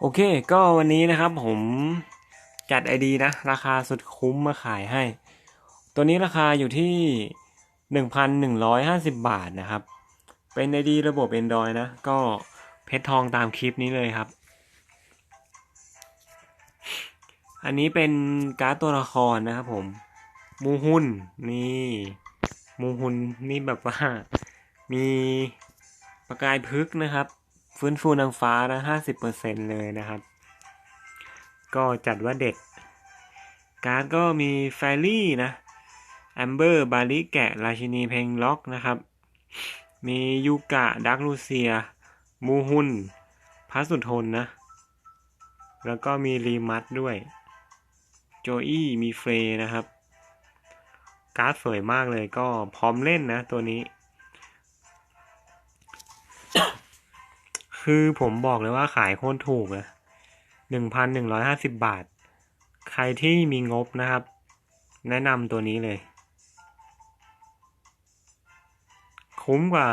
โอเค ก็วันนี้นะครับผมจัดไอดีนะ ราคาสุดคุ้มมาขายให้ ตัวนี้ราคาอยู่ที่ 1,150 บาทนะครับ เป็นไอดีระบบ Android นะ ก็เพชรทองตามคลิปนี้เลยครับ อันนี้เป็นการ์ดตัวละครนะครับผม มูฮุนนี่ มูฮุนนี่แบบว่ามีประกายพึกนะครับ ฟื้นฟูนางฟ้านะห้าสิบเปอร์เซ็นเลยนะครับ ก็จัดว่าเด็ด การ์ดก็มีแฟรี่นะแอมเบอร์บาลิแกะราชินีเพลงล็อกนะครับ มียูกะดักลูเซีย มูฮุนพัสุทนนะ แล้วก็มีรีมัดด้วย โจอี้มีเฟรนะครับ การ์ดสวยมากเลยก็พร้อมเล่นนะตัวนี้ คือผมบอกเลยว่าขายโคตรถูกนะหนึ่งพันหนึ่งร้อยห้าสิบบาท ใครที่มีงบนะครับ แนะนำตัวนี้เลย คุ้มกว่า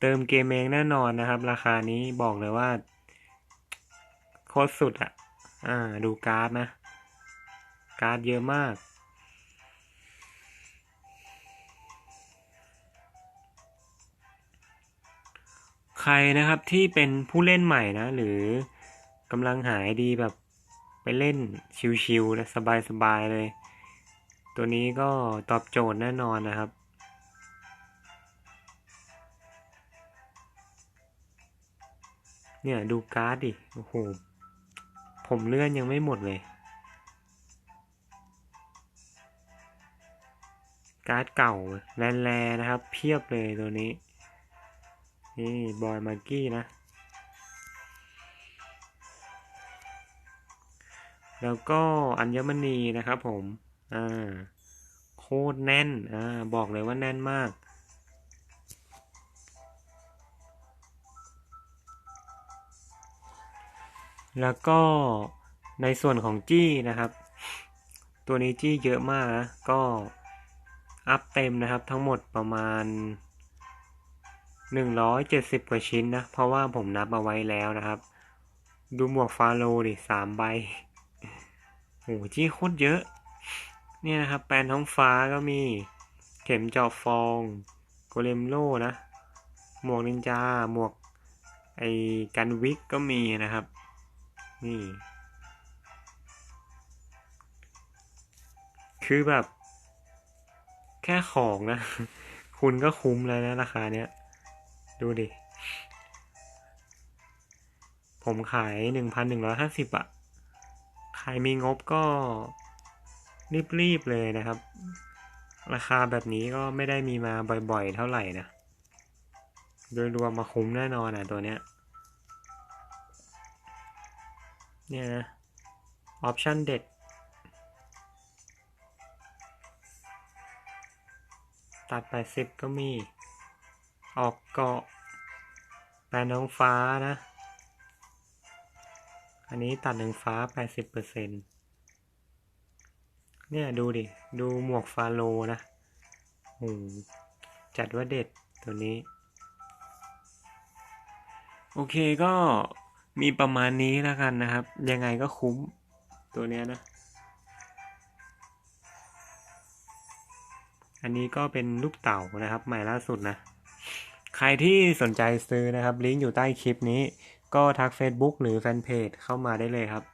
เติมเกมเองแน่นอนนะครับ ราคานี้บอกเลยว่า โคตรสุดอะ่ะ อ่า ดูการ์ดนะ การ์ดเยอะมาก ใครนะครับที่เป็นผู้เล่นใหม่นะ หรือกำลังหายดีแบบไปเล่นชิวๆนะสบายๆเลย ตัวนี้ก็ตอบโจทย์แน่นอนนะครับเนี่ยดูการ์ดดิ โอ้โห ผมเลื่อนยังไม่หมดเลย การ์ดเก่าแลๆนะครับ เพียบเลยตัวนี้ นี่บอยมาร์กี้นะ แล้วก็อัญมณีนะครับผม อ่า โคตรแน่น อ่า บอกเลยว่าแน่นมากแล้วก็ในส่วนของจี้นะครับ ตัวนี้จี้เยอะมากนะก็อัพเต็มนะครับทั้งหมดประมาณ 170 กว่าชิ้นนะ เพราะว่าผมนับเอาไว้แล้วนะครับ ดูหมวกฟาโลดิสามใบโหจี้โคตรเยอะ เนี่ยนะครับ แปลนท้องฟ้าก็มี เข็มเจาะฟอง โกเลมโลนะ หมวกนินจา หมวกไอกันวิกก็มีนะครับ นี่คือแบบ แค่ของนะ คุณก็คุ้มแล้วนะราคาเนี้ย ดูดิ ผมขายหนึ่งพันหนึ่งร้อยห้าสิบอะใครมีงบก็รีบๆเลยนะครับ ราคาแบบนี้ก็ไม่ได้มีมาบ่อยๆ เท่าไหร่นะ โดยรวมมาคุ้มแน่นอนอะตัวเนี้ย เนี่ยนะ ออปชั่นเด็ดตัดไปสิบก็มี ออกเกาะแปลน้องฟ้านะ อันนี้ตัดหนึ่งฟ้าแปดสิบเปอร์เซ็นเนี่ยดูดิ ดูหมวกฟาโลนะโอ้จัดว่าเด็ดตัวนี้ โอเคก็มีประมาณนี้แล้วกันนะครับ ยังไงก็คุ้มตัวเนี้ยนะ อันนี้ก็เป็นลูกเต่านะครับ ใหม่ล่าสุดนะ ใครที่สนใจซื้อนะครับ ลิงก์อยู่ใต้คลิปนี้ ก็ทัก Facebook หรือแฟนเพจเข้ามาได้เลยครับ